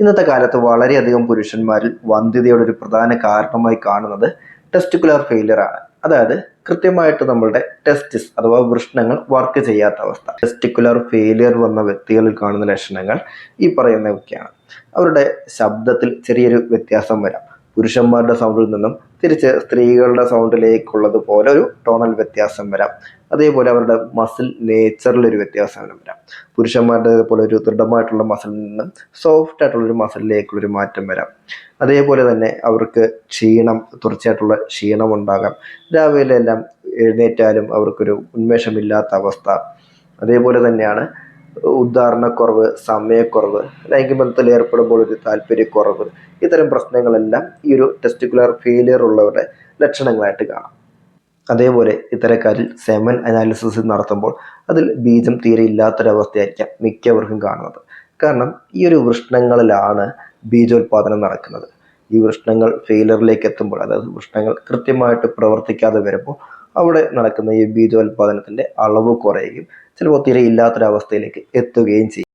ഇന്നത്തെ കാലത്ത് വളരെയധികം പുരുഷന്മാരിൽ വന്ധ്യതയുടെ ഒരു പ്രധാന കാരണമായി കാണുന്നത് ടെസ്റ്റിക്കുലർ ഫെയിലിയർ ആണ്. അതായത് കൃത്യമായിട്ട് നമ്മളുടെ ടെസ്റ്റിസ് അഥവാ വൃഷ്ണങ്ങൾ വർക്ക് ചെയ്യാത്ത അവസ്ഥ. ടെസ്റ്റിക്കുലർ ഫെയിലിയർ വന്ന വ്യക്തികളിൽ കാണുന്ന ലക്ഷണങ്ങൾ ഈ പറയുന്നവയ്ക്കാണ് അവരുടെ ശബ്ദത്തിൽ ചെറിയൊരു വ്യത്യാസം വരാം. പുരുഷന്മാരുടെ സൗണ്ടിൽ നിന്നും തിരിച്ച് സ്ത്രീകളുടെ സൗണ്ടിലേക്കുള്ളതുപോലെ ഒരു ടോണൽ വ്യത്യാസം വരാം. അതേപോലെ അവരുടെ മസിൽ നേച്ചറിലൊരു വ്യത്യാസം വരാം. പുരുഷന്മാരുടെ പോലെ ഒരു ദൃഢമായിട്ടുള്ള മസിൽ നിന്നും സോഫ്റ്റ് ആയിട്ടുള്ളൊരു മസിലിലേക്കുള്ളൊരു മാറ്റം വരാം. അതേപോലെ തന്നെ അവർക്ക് ക്ഷീണം തുടർച്ചയായിട്ടുള്ള ക്ഷീണം ഉണ്ടാകാം. രാവിലെ എല്ലാം എഴുന്നേറ്റാലും അവർക്കൊരു ഉന്മേഷമില്ലാത്ത അവസ്ഥ. അതേപോലെ തന്നെയാണ് ഉദ്ധാരണക്കുറവ് സമയക്കുറവ് ലൈംഗികബന്ധത്തിൽ ഏർപ്പെടുമ്പോൾ ഒരു താല്പര്യക്കുറവ് ഇത്തരം പ്രശ്നങ്ങളെല്ലാം ഈ ഒരു ടെസ്റ്റിക്കുലർ ഫെയിലിയർ ഉള്ളവരുടെ ലക്ഷണങ്ങളായിട്ട് കാണാം. അതേപോലെ ഇത്തരക്കാരിൽ സെമൻ അനാലിസിസ് നടത്തുമ്പോൾ അതിൽ ബീജം തീരെ ഇല്ലാത്തൊരവസ്ഥയായിരിക്കാം മിക്കവർക്കും കാണുന്നത്. കാരണം ഈ ഒരു വൃഷ്ണങ്ങളിലാണ് ബീജോത്പാദനം നടക്കുന്നത്. ഈ വൃഷ്ണങ്ങൾ ഫെയിലറിലേക്ക് എത്തുമ്പോൾ അതായത് വൃഷ്ണങ്ങൾ കൃത്യമായിട്ട് പ്രവർത്തിക്കാതെ വരുമ്പോൾ അവിടെ നടക്കുന്ന ഈ ബീജോത്പാദനത്തിന്റെ അളവ് കുറയുകയും ചിലപ്പോൾ തീരെ ഇല്ലാത്തൊരവസ്ഥയിലേക്ക് എത്തുകയും ചെയ്യും.